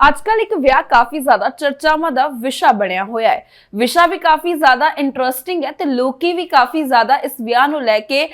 ਅੱਜਕੱਲ ਇੱਕ ਵਿਆਹ ਕਾਫੀ ਜ਼ਿਆਦਾ ਚਰਚਾਵਾਂ ਦਾ ਵਿਸ਼ਾ ਬਣਿਆ ਹੋਇਆ ਹੈ। ਵਿਸ਼ਾ ਵੀ ਕਾਫੀ ਜ਼ਿਆਦਾ ਇੰਟਰਸਟਿੰਗ ਹੈ ਤੇ ਲੋਕੀ ਵੀ ਕਾਫੀ ਜ਼ਿਆਦਾ ਇਸ ਵਿਆਹ ਨੂੰ ਲੈ ਕੇ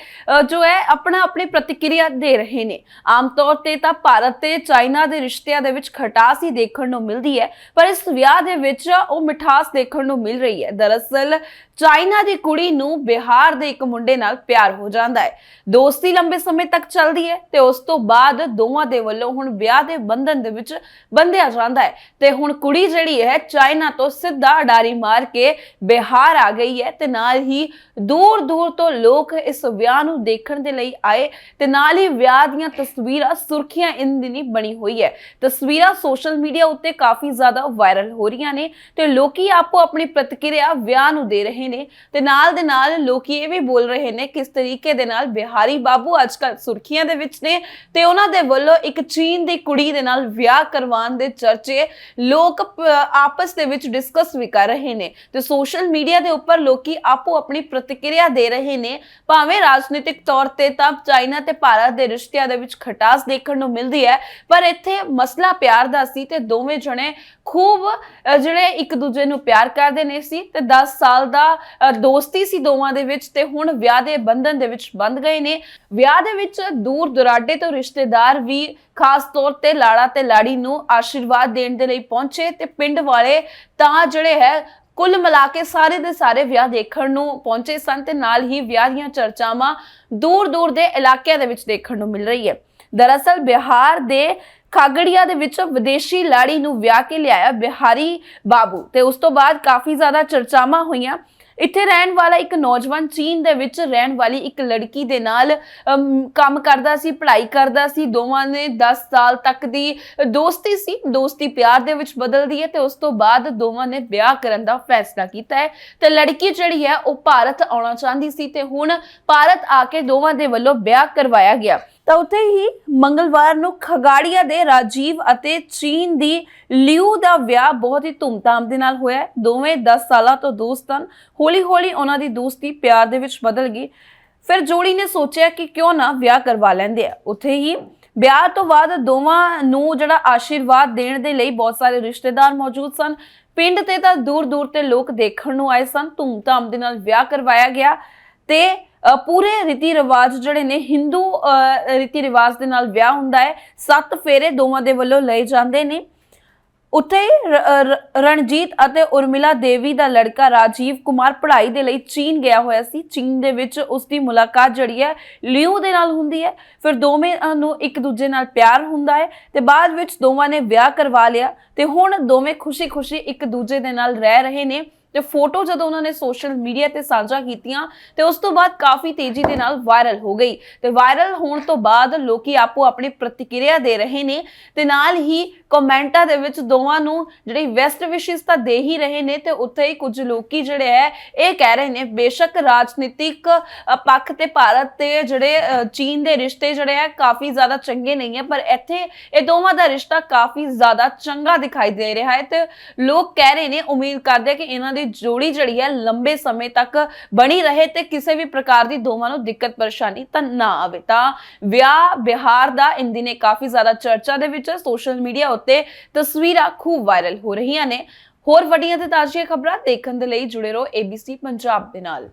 ਜੋ ਹੈ ਆਪਣਾ ਆਪਣੀ ਪ੍ਰਤੀਕਿਰਿਆ ਦੇ ਰਹੇ ਨੇ। ਆਮ ਤੌਰ ਤੇ ਤਾਂ ਭਾਰਤ ਤੇ ਚਾਈਨਾ ਦੇ ਰਿਸ਼ਤਿਆਂ ਦੇ ਵਿੱਚ ਖਟਾਸ ਹੀ ਦੇਖਣ ਨੂੰ ਮਿਲਦੀ ਹੈ, ਪਰ ਇਸ ਵਿਆਹ ਦੇ ਵਿੱਚ ਉਹ ਮਿਠਾਸ ਦੇਖਣ ਨੂੰ ਮਿਲ ਰਹੀ ਹੈ। ਦਰਅਸਲ, ਚਾਈਨਾ ਦੀ ਕੁੜੀ ਨੂੰ ਬਿਹਾਰ ਦੇ ਇੱਕ ਮੁੰਡੇ ਨਾਲ ਪਿਆਰ ਹੋ ਜਾਂਦਾ ਹੈ। ਦੋਸਤੀ ਲੰਬੇ ਸਮੇਂ ਤੱਕ ਚੱਲਦੀ ਹੈ ਤੇ ਉਸ ਤੋਂ ਬਾਅਦ ਦੋਵਾਂ ਦੇ ਵੱਲੋਂ ਹੁਣ ਵਿਆਹ ਦੇ ਬੰਧਨ ਦੇ ਵਿੱਚ ਬੰਧਿਆ ਜਾਂਦਾ ਹੈ। ਤੇ ਹੁਣ ਕੁੜੀ ਜਿਹੜੀ ਹੈ ਚਾਈਨਾ ਤੋਂ ਸਿੱਧਾ ਅਡਾਰੀ ਮਾਰ ਕੇ ਬਿਹਾਰ ਆ ਗਈ ਹੈ ਤੇ ਨਾਲ ਹੀ ਦੂਰ ਦੂਰ ਤੋਂ ਲੋਕ ਇਸ ਵਿਆਹ ਨੂੰ ਦੇਖਣ ਦੇ ਲਈ ਆਏ ਤੇ ਨਾਲ ਹੀ ਵਿਆਹ ਦੀਆਂ ਤਸਵੀਰਾਂ ਸੁਰਖੀਆਂ ਇਨ ਬਣੀ ਹੋਈ ਹੈ। ਤਸਵੀਰਾਂ ਸੋਸ਼ਲ ਮੀਡੀਆ ਉੱਤੇ ਕਾਫੀ ਜ਼ਿਆਦਾ ਵਾਇਰਲ ਹੋ ਰਹੀਆਂ ਨੇ ਤੇ ਲੋਕੀ ਆਪੋ ਆਪਣੀ ਪ੍ਰਤੀਕਿਰਿਆ ਵਿਆਹ ਨੂੰ ਦੇ ਰਹੇ ਨੇ ਤੇ ਨਾਲ ਦੇ ਨਾਲ ਲੋਕੀ ਇਹ ਵੀ ਬੋਲ ਰਹੇ ਨੇ ਕਿਸ ਤਰੀਕੇ ਦੇ ਨਾਲ ਬਿਹਾਰੀ ਬਾਬੂ ਅੱਜਕੱਲ ਸੁਰਖੀਆਂ ਦੇ ਵਿੱਚ ਨੇ ਤੇ ਉਹਨਾਂ ਦੇ ਵੱਲੋਂ ਇੱਕ ਚੀਨ ਦੀ ਕੁੜੀ ਦੇ ਨਾਲ ਵਿਆਹ ਕਰਵਾਉਣ ਦੇ ਚਰਚੇ ਲੋਕ ਆਪਸ ਦੇ ਵਿੱਚ ਡਿਸਕਸ ਵੀ ਕਰ ਰਹੇ ਨੇ ਤੇ ਸੋਸ਼ਲ ਮੀਡੀਆ ਦੇ ਉੱਪਰ ਲੋਕੀ ਆਪੋ ਆਪਣੀ ਪ੍ਰਤੀਕਿਰਿਆ ਦੇ ਰਹੇ ਨੇ। ਭਾਵੇਂ ਰਾਜਨੀਤਿਕ ਤੌਰ ਤੇ ਤਾਂ ਚਾਈਨਾ ਤੇ ਭਾਰਤ ਦੇ ਰਿਸ਼ਤਿਆਂ ਦੇ ਵਿੱਚ ਖਟਾਸ ਦੇਖਣ ਨੂੰ ਮਿਲਦੀ ਹੈ, ਪਰ ਇੱਥੇ ਮਸਲਾ ਪਿਆਰ ਦਾ ਸੀ ਤੇ ਦੋਵੇਂ ਜਣੇ ਖੂਬ ਜਿਹੜੇ ਇੱਕ ਦੂਜੇ ਨੂੰ ਪਿਆਰ ਕਰਦੇ ਨੇ ਸੀ ਤੇ 10 ਸਾਲ ਦਾ ਦੋਸਤੀ ਸੀ ਦੋਵਾਂ ਦੇ ਵਿੱਚ ਤੇ ਹੁਣ ਵਿਆਹ ਦੇ ਬੰਧਨ ਦੇ ਵਿੱਚ ਬੰਧ ਗਏ ਨੇ। ਵਿਆਹ ਦੇ ਵਿੱਚ ਦੂਰ ਦੁਰਾਡੇ ਤੋਂ ਰਿਸ਼ਤੇਦਾਰ ਵੀ ਖਾਸ ਤੌਰ ਤੇ ਲਾੜਾ ਤੇ ਲਾੜੀ ਨੂੰ ਆਸ਼ੀਰਵਾਦ ਦੇਣ ਦੇ ਲਈ ਪਹੁੰਚੇ ਤੇ ਪਿੰਡ ਵਾਲੇ ਤਾਂ ਜਿਹੜੇ ਹੈ, ਕੁੱਲ ਮਿਲਾ ਕੇ ਸਾਰੇ ਦੇ ਸਾਰੇ ਵਿਆਹ ਦੇਖਣ ਨੂੰ ਪਹੁੰਚੇ ਸਨ ਤੇ ਨਾਲ ਹੀ ਵਿਆਹ ਦੀਆਂ ਚਰਚਾਵਾਂ ਦੂਰ ਦੂਰ ਦੇ ਇਲਾਕਿਆਂ ਦੇ ਵਿੱਚ ਦੇਖਣ ਨੂੰ ਮਿਲ ਰਹੀ ਹੈ। ਦਰਅਸਲ ਬਿਹਾਰ ਦੇ ਖਾਗੜੀਆ ਦੇ ਵਿੱਚ ਵਿਦੇਸ਼ੀ ਲਾੜੀ ਨੂੰ ਵਿਆਹ ਕੇ ਲਿਆਇਆ ਬਿਹਾਰੀ ਬਾਬੂ ਤੇ ਉਸ ਤੋਂ ਬਾਅਦ ਕਾਫੀ ਜ਼ਿਆਦਾ ਚਰਚਾਵਾਂ ਹੋਈਆਂ। ਇੱਥੇ ਰਹਿਣ ਵਾਲਾ ਇੱਕ ਨੌਜਵਾਨ ਚੀਨ ਦੇ ਵਿੱਚ ਰਹਿਣ ਵਾਲੀ ਇੱਕ ਲੜਕੀ ਦੇ ਨਾਲ ਕੰਮ ਕਰਦਾ ਸੀ, ਪੜ੍ਹਾਈ ਕਰਦਾ ਸੀ, ਦੋਵਾਂ ਨੇ 10 ਸਾਲ ਤੱਕ ਦੀ ਦੋਸਤੀ ਸੀ, ਦੋਸਤੀ ਪਿਆਰ ਦੇ ਵਿੱਚ ਬਦਲਦੀ ਹੈ ਤੇ ਉਸ ਤੋਂ ਬਾਅਦ ਦੋਵਾਂ ਨੇ ਵਿਆਹ ਕਰਨ ਦਾ ਫੈਸਲਾ ਕੀਤਾ ਹੈ। ਤੇ ਲੜਕੀ ਜਿਹੜੀ ਹੈ, ਉਹ ਭਾਰਤ ਆਉਣਾ ਚਾਹੁੰਦੀ ਸੀ ਤੇ ਹੁਣ ਭਾਰਤ ਆ ਕੇ ਦੋਵਾਂ ਦੇ ਵੱਲੋਂ ਵਿਆਹ ਕਰਵਾਇਆ ਗਿਆ। ਤਾਂ ਉੱਥੇ ਹੀ ਮੰਗਲਵਾਰ ਨੂੰ ਖਗਾੜੀਆ ਦੇ ਰਾਜੀਵ ਅਤੇ ਚੀਨ ਦੀ ਲਿਊ ਦਾ ਵਿਆਹ ਬਹੁਤ ਹੀ ਧੂਮਧਾਮ ਦੇ ਨਾਲ ਹੋਇਆ ਦੋਵੇਂ 10 ਸਾਲਾਂ ਤੋਂ ਦੋਸਤ ਹਨ। ਹੌਲੀ-ਹੌਲੀ ਉਹਨਾਂ ਦੀ ਦੋਸਤੀ ਪਿਆਰ ਦੇ ਵਿੱਚ ਬਦਲ ਗਈ। ਫਿਰ ਜੋੜੀ ਨੇ ਸੋਚਿਆ ਕਿ ਕਿਉਂ ਨਾ ਵਿਆਹ ਕਰਵਾ ਲੈਂਦੇ ਆ। ਉੱਥੇ ਹੀ ਵਿਆਹ ਤੋਂ ਬਾਅਦ ਦੋਵਾਂ ਨੂੰ ਜਿਹੜਾ ਆਸ਼ੀਰਵਾਦ ਦੇਣ ਦੇ ਲਈ ਬਹੁਤ ਸਾਰੇ ਰਿਸ਼ਤੇਦਾਰ ਮੌਜੂਦ ਸਨ। ਪਿੰਡ ਤੇ ਤਾਂ ਦੂਰ-ਦੂਰ ਤੇ ਲੋਕ ਦੇਖਣ ਨੂੰ ਆਏ ਸਨ। ਧੂਮਧਾਮ ਦੇ ਨਾਲ ਵਿਆਹ ਕਰਵਾਇਆ ਗਿਆ। ਤੇ ਪੂਰੇ ਰੀਤੀ ਰਿਵਾਜ ਜਿਹੜੇ ਨੇ ਹਿੰਦੂ ਰੀਤੀ ਰਿਵਾਜ ਦੇ ਨਾਲ ਵਿਆਹ ਹੁੰਦਾ ਹੈ। ਸੱਤ ਫੇਰੇ ਦੋਵਾਂ ਦੇ ਵੱਲੋਂ ਲਏ ਜਾਂਦੇ ਨੇ। ਉੱਥੇ ਰ- ਰ- ਰਣਜੀਤ ਅਤੇ ਉਰਮਿਲਾ ਦੇਵੀ ਦਾ ਲੜਕਾ ਰਾਜੀਵ ਕੁਮਾਰ ਪੜ੍ਹਾਈ ਦੇ ਲਈ ਚੀਨ ਗਿਆ ਹੋਇਆ ਸੀ। ਚੀਨ ਦੇ ਵਿੱਚ ਉਸ ਦੀ ਮੁਲਾਕਾਤ ਜਿਹੜੀ ਹੈ, ਲਿਊ ਦੇ ਨਾਲ ਹੁੰਦੀ ਹੈ। ਫਿਰ ਦੋਵੇਂ ਨੂੰ ਇੱਕ ਦੂਜੇ ਨਾਲ ਪਿਆਰ ਹੁੰਦਾ ਹੈ ਤੇ ਬਾਅਦ ਵਿੱਚ ਦੋਵਾਂ ਨੇ ਵਿਆਹ ਕਰਵਾ ਲਿਆ ਤੇ ਹੁਣ ਦੋਵੇਂ ਖੁਸ਼ੀ-ਖੁਸ਼ੀ ਇੱਕ ਦੂਜੇ ਦੇ ਨਾਲ ਰਹਿ ਰਹੇ ਨੇ। ਤੇ ਫੋਟੋ ਜਦੋਂ ਉਹਨਾਂ ਨੇ ਸੋਸ਼ਲ ਮੀਡੀਆ ਤੇ ਸਾਂਝਾ ਕੀਤੀਆਂ ਤੇ ਉਸ ਤੋਂ ਬਾਅਦ ਕਾਫੀ ਤੇਜ਼ੀ ਦੇ ਨਾਲ ਵਾਇਰਲ ਹੋ ਗਈ। ਤੇ ਵਾਇਰਲ ਹੋਣ ਤੋਂ ਬਾਅਦ ਲੋਕੀ ਆਪੋ ਆਪਣੀ ਪ੍ਰਤੀਕਿਰਿਆ ਦੇ ਰਹੇ ਨੇ ਤੇ ਨਾਲ ਹੀ ਕਮੈਂਟਾਂ ਦੇ ਵਿੱਚ ਦੋਵਾਂ ਨੂੰ ਜਿਹੜੀ ਵੈਸਟ ਵਿਸ਼ੇਸ ਤਾਂ ਦੇ ਹੀ ਰਹੇ ਨੇ ਤੇ ਉੱਥੇ ਹੀ ਕੁਝ ਲੋਕੀ ਜਿਹੜੇ ਹੈ ਇਹ ਕਹਿ ਰਹੇ ਨੇ, ਬੇਸ਼ੱਕ ਰਾਜਨੀਤਿਕ ਪੱਖ ਤੇ ਭਾਰਤ ਤੇ ਜਿਹੜੇ ਚੀਨ ਦੇ ਰਿਸ਼ਤੇ ਜਿਹੜੇ ਹੈ ਕਾਫੀ ਜ਼ਿਆਦਾ ਚੰਗੇ ਨਹੀਂ ਹੈ ਪਰ ਇੱਥੇ ਇਹ ਦੋਵਾਂ ਦਾ ਰਿਸ਼ਤਾ ਕਾਫੀ ਜ਼ਿਆਦਾ ਚੰਗਾ ਦਿਖਾਈ ਦੇ ਰਿਹਾ ਹੈ ਤੇ ਲੋਕ ਕਹਿ ਰਹੇ ਨੇ, ਉਮੀਦ ਕਰਦੇ ਕਿ ਇਹਨਾਂ ਦੀ ਜੋੜੀ ਜਿਹੜੀ ਹੈ ਲੰਬੇ ਸਮੇਂ ਤੱਕ ਬਣੀ ਰਹੇ ਤੇ ਕਿਸੇ ਵੀ ਪ੍ਰਕਾਰ ਦੀ ਦੋਵਾਂ ਨੂੰ ਦਿੱਕਤ ਪਰੇਸ਼ਾਨੀ ਤਾਂ ਨਾ ਆਵੇ। ਤਾਂ ਵਿਆਹ ਬਿਹਾਰ ਦਾ ਇਨ ਦਿਨੇ ਕਾਫੀ ਜ਼ਿਆਦਾ ਚਰਚਾ ਦੇ ਵਿੱਚ ਸੋਸ਼ਲ ਮੀਡੀਆ ਉੱਤੇ ਤਸਵੀਰਾਂ ਖੂਬ ਵਾਇਰਲ ਹੋ ਰਹੀਆਂ ਨੇ। ਹੋਰ ਵੱਡੀਆਂ ਤੇ ਤਾਜ਼ੀਆਂ ਖਬਰਾਂ ਦੇਖਣ ਦੇ ਲਈ ਜੁੜੇ ਰਹੋ ABC ਪੰਜਾਬ ਦੇ ਨਾਲ।